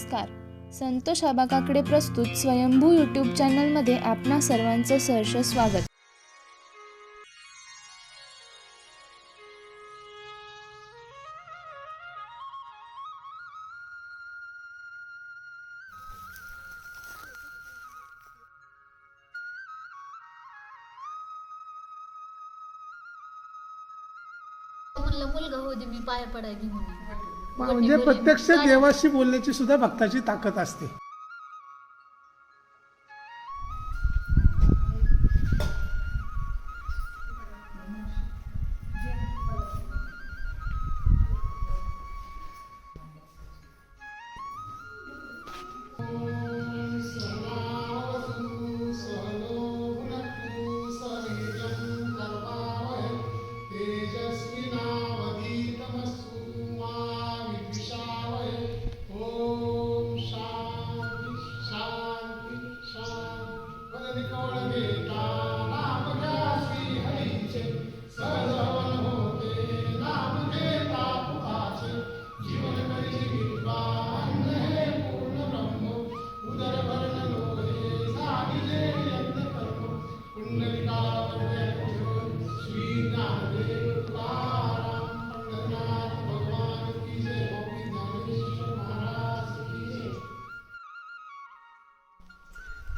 नमस्कार. संतोष आबाकाकडे प्रस्तुत स्वयंभू यूट्यूब चॅनलमध्ये आपणा सर्वांचं सहर्ष स्वागत. मुलगा होऊ मी पाया पडायची म्हणून म्हणजे प्रत्यक्ष देवाशी बोलण्याची सुद्धा भक्ताची ताकद असते.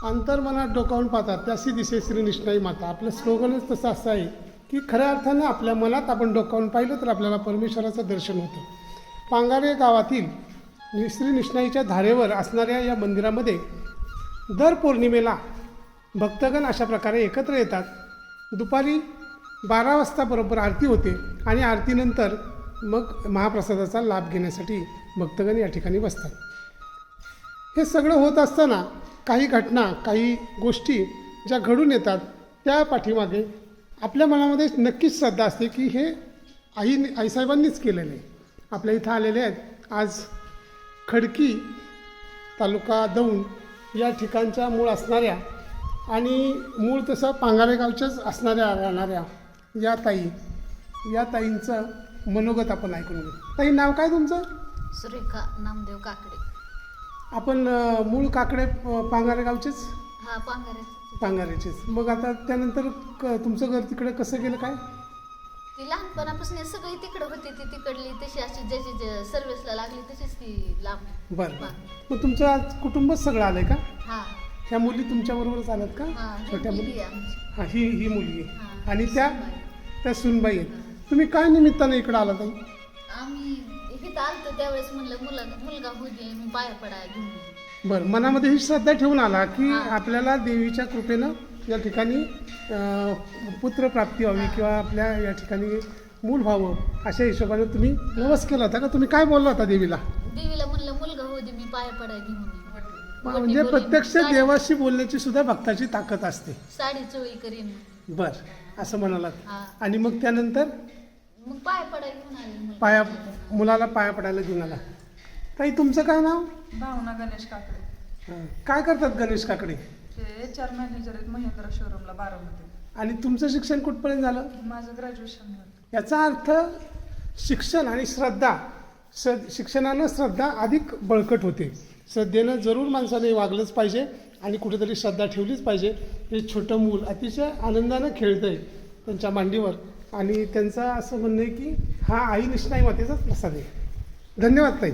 अंतर्मनात डोकावून पाहतात. त्याशी दिसे श्रीनिष्णाई माता. आपलं स्लोगनच तसं असं आहे की खऱ्या अर्थानं आपल्या मनात आपण डोकावून पाहिलं तर आपल्याला परमेश्वराचं दर्शन होतं. पांगारे गावातील श्रीनिष्णाईच्या धारेवर असणाऱ्या या मंदिरामध्ये दर पौर्णिमेला भक्तगण अशा प्रकारे एकत्र येतात. दुपारी बारा वाजता बरोबर आरती होते आणि आरतीनंतर मग महाप्रसादाचा लाभ घेण्यासाठी भक्तगण या ठिकाणी बसतात. हे सगळं होत असताना काही घटना काही गोष्टी ज्या घडून येतात त्या पाठीमागे आपल्या मनामध्ये नक्कीच श्रद्धा असते की हे आई आईसाहेबांनीच केलेलं. आहे आपल्या इथं आलेले आहेत. आज खडकी तालुका दौंड या ठिकाणच्या मूळ असणाऱ्या आणि मूळ तसं पांगारे गावच्याच असणाऱ्या राहणाऱ्या या ताई या ताईंचं मनोगत आपण ऐकून घेऊ. ताई नाव काय तुमचं? सुरेखा नामदेव काकडे. आपण अ, मूळ काकडे अ, पांगारे गावचेच? हा पांघरायचं पांगारेचेच. मग आता त्यानंतर क तुमचं घर तिकडे कसं गेलं काय? ती लहानपणापासून सगळी तिकडं होती ती तिकडली तशी अशी ज्याची सर्व्हिसला लागली तशीच ती लांब. बरं बरं. मग तुमचं आज कुटुंबच सगळं आलं आहे का? हा. ह्या मुली तुमच्याबरोबरच आल्यात का? हा छोट्या मुलगी मुली? आहे आमची. हां ही ही मुलगी हा. आणि त्या. त्या सुनबाई आहेत. तुम्ही काय निमित्तानं इकडं आला ताई? आम्ही इथं आलतो त्यावेळेस म्हणलं मुला मुलगा होऊ दे मी पाया पडाय घेऊन ये. बरं मनामध्ये ही श्रद्धा ठेवून आला की. आपल्याला देवीच्या कृपेनं या ठिकाणी अ, पुत्रप्राप्ती व्हावी किंवा आपल्या या ठिकाणी मूल व्हावं अशा हिशोबाने तुम्ही नवस केला होता का? तुम्ही काय बोलला होता देवीला? देवीला म्हणलं मुलगा होऊ दे मी पाया घेऊन म्हणजे प्रत्यक्ष साडी- देवाशी बोलण्याची सुद्धा भक्ताची ताकद असते. साडी चोळी करीन बर असं म्हणालात. हा. आणि मग त्यानंतर? मग पाया पडाय घेऊन आले? मुलगा. पाया मुलाला पाया पडायला घेऊन आला. ताई तुमचं काय नाव? भावना गणेश काकडे. हा. काय करतात गणेश काकडे? ते एच आर मॅनेजर आहेत महिंद्रा शोरूमला बारामती. आणि तुमचं शिक्षण कुठपर्यंत झालं? माझं ग्रॅज्युएशन झालं. याचा अर्थ शिक्षण आणि श्रद्धा. स शिक्षणानं श्रद्धा अधिक बळकट होते. श्रद्धेनं जरूर माणसाने वागलंच पाहिजे आणि कुठेतरी श्रद्धा ठेवलीच पाहिजे. हे छोटं मूल अतिशय आनंदानं खेळतं आहे त्यांच्या मांडीवर. आणि त्यांचं असं म्हणणं आहे की हा आई निष्णाई मातेचाच प्रसाद आहे. धन्यवाद ताई.